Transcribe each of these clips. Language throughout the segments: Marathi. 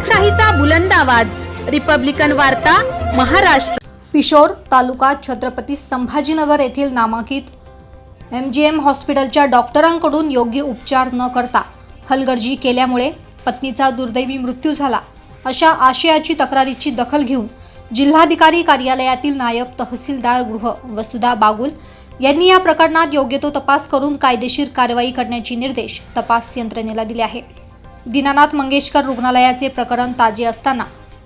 लोकशाहीचा बुलंद आवाज. रिपब्लिकन वार्ता महाराष्ट्र. पिशोर तालुका छत्रपती संभाजीनगर येथील नामांकित एम जी एम हॉस्पिटलच्या डॉक्टरांकडून योग्य उपचार न करता हलगर्जी केल्यामुळे पत्नीचा दुर्दैवी मृत्यू झाला. अशा आशयाची तक्रारीची दखल घेऊन जिल्हाधिकारी कार्यालयातील नायब तहसीलदार गृह वसुधा बागुल यांनी या प्रकरणात योग्य तो तपास करून कायदेशीर कारवाई करण्याचे निर्देश तपास यंत्रणेला दिले आहे दीनानाथ मंगेशकर रुग्णालयाचे प्रकरण ताजे असताना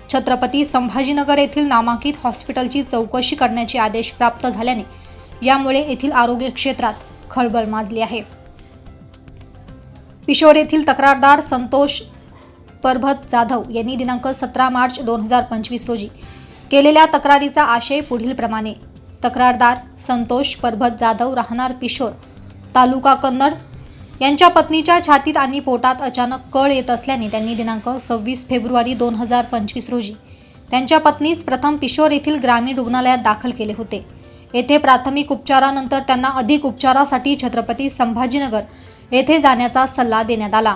छत्रपती संभाजीनगर येथील नामांकित हॉस्पिटलची चौकशी करण्याचे आदेश प्राप्त झाल्याने यामुळे येथील आरोग्य क्षेत्रात खळबळ माजली आहे. पिशोर येथील तक्रारदार संतोष परभत जाधव यांनी दिनांक सतरा मार्च दोन हजार पंचवीस रोजी केलेल्या तक्रारीचा आशय पुढीलप्रमाणे तक्रारदार संतोष परभत जाधव राहणार पिशोर तालुका कन्नड यांच्या पत्नीच्या छातीत आणि पोटात अचानक कळ येत असल्याने त्यांनी दिनांक सव्वीस फेब्रुवारी दोन हजार पंचवीस रोजी त्यांच्या पत्नीस प्रथम पिशोर येथील ग्रामीण रुग्णालयात दाखल केले होते. येथे प्राथमिक उपचारानंतर त्यांना अधिक उपचारासाठी छत्रपती संभाजीनगर येथे जाण्याचा सल्ला देण्यात आला.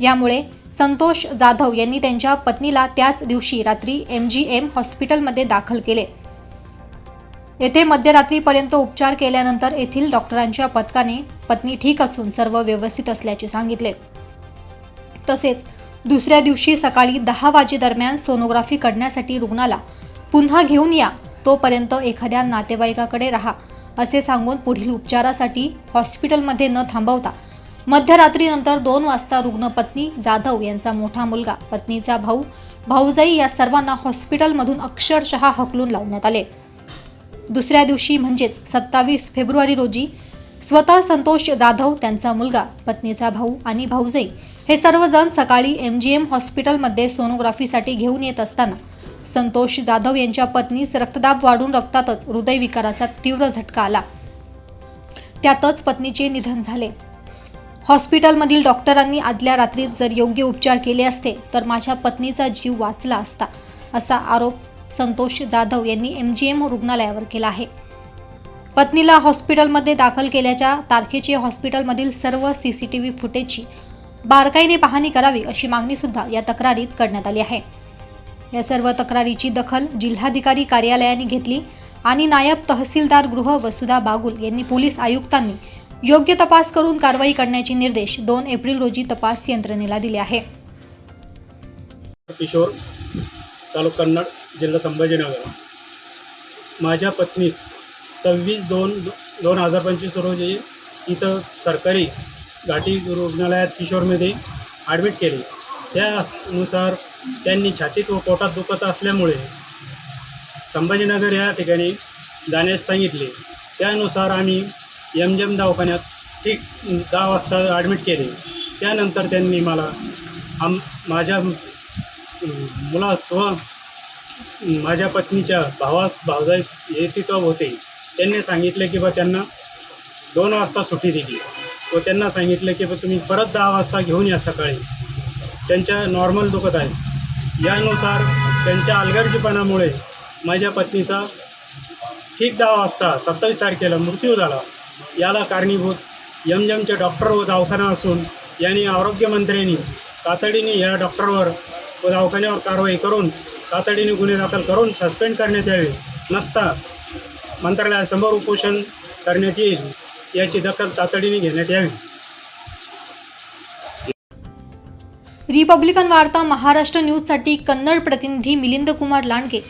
यामुळे संतोष जाधव यांनी त्यांच्या पत्नीला त्याच दिवशी रात्री एम जी एम हॉस्पिटलमध्ये दाखल केले. येथे मध्यरात्रीपर्यंत उपचार केल्यानंतर येथील डॉक्टरांच्या पथकाने पत्नी ठीक असून सर्व व्यवस्थित असल्याचे सांगितले. तसेच दुसऱ्या दिवशी सकाळी दहा वाजेदरम्यान सोनोग्राफी करण्यासाठी रुग्णाला पुन्हा घेऊन या तोपर्यंत एखाद्या नातेवाईकाकडे राहा असे सांगून पुढील उपचारासाठी हॉस्पिटलमध्ये न थांबवता मध्यरात्रीनंतर दोन वाजता रुग्ण पत्नी जाधव यांचा मोठा मुलगा पत्नीचा भाऊ भाऊजाई या सर्वांना हॉस्पिटलमधून अक्षरशः हकलून लावण्यात आले. दुसऱ्या दिवशी म्हणजेच सत्तावीस फेब्रुवारी रोजी स्वतः संतोष जाधव त्यांचा मुलगा पत्नीचा भाऊ आणि भाऊजाई हे सर्वजण सकाळी एम जी एम हॉस्पिटलमध्ये सोनोग्राफीसाठी घेऊन येत असताना संतोष जाधव यांच्या पत्नीस रक्तदाब वाढून रक्तातच हृदयविकाराचा तीव्र झटका आला. त्यातच पत्नीचे निधन झाले. हॉस्पिटलमधील डॉक्टरांनी आदल्या रात्रीत जर योग्य उपचार केले असते तर माझ्या पत्नीचा जीव वाचला असता असा आरोप संतोष जाधव यांनी एम जी एम रुग्णालयावर केला आहे. पत्नीला हॉस्पिटलमध्ये दाखल केल्याच्या तारखेची हॉस्पिटलमधील सर्व सी सी टी व्ही फुटेजची बारकाईने पाहणी करावी अशी मागणी सुद्धा या तक्रारीत करण्यात आली आहे. या सर्व तक्रारीची दखल जिल्हाधिकारी कार्यालयाने घेतली आणि नायब तहसीलदार गृह वसुधा बागुल यांनी पोलीस आयुक्तांनी योग्य तपास करून कारवाई करण्याचे निर्देश दोन एप्रिल रोजी तपास यंत्रणेला दिले आहे. किशोर तालुका कन्नड जिल्हा संभाजीनगर. माझ्या पत्नीस सव्वीस दोन दोन हजार पंचवीस रोजी इथं सरकारी घाटी रुग्णालयात किशोरमध्ये ॲडमिट केले. त्यानुसार त्यांनी छातीत व पोटात दुखत असल्यामुळे संभाजीनगर या ठिकाणी जाण्यास सांगितले. त्यानुसार आम्ही एम दवाखान्यात ठीक दहा वाजता ॲडमिट केले. त्यानंतर त्यांनी मला आम माझ्या मुलास व माझ्या पत्नीच्या भावास भावजाईस येतित्व होते. त्यांनी सांगितले की बा त्यांना दोन वाजता सुट्टी दिली. व त्यांना सांगितलं की बा तुम्ही परत दहा वाजता घेऊन या सकाळी. त्यांच्या नॉर्मल दुखत आहे. यानुसार त्यांच्या अलगर्जीपणामुळे माझ्या पत्नीचा ठीक दहा वाजता सत्तावीस तारखेला मृत्यू झाला. याला कारणीभूत यम जेमचे डॉक्टर व दवाखाना असून यांनी आरोग्यमंत्र्यांनी तातडीने या डॉक्टरवर व दवाखान्यावर कारवाई करून तातडीने गुन्हे दाखल करून सस्पेंड करण्यात यावे नसता मंत्रालयासमोर उपोषण करण्यात येईल याची दखल तातडीने घेण्यात यावी रिपब्लिकन वार्ता महाराष्ट्र न्यूजसाठी कन्नड प्रतिनिधी Milind Kumar Landge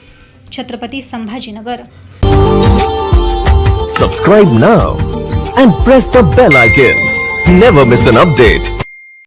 Chhatrapati Sambhajinagar Subscribe now and press the bell icon. Never miss an update.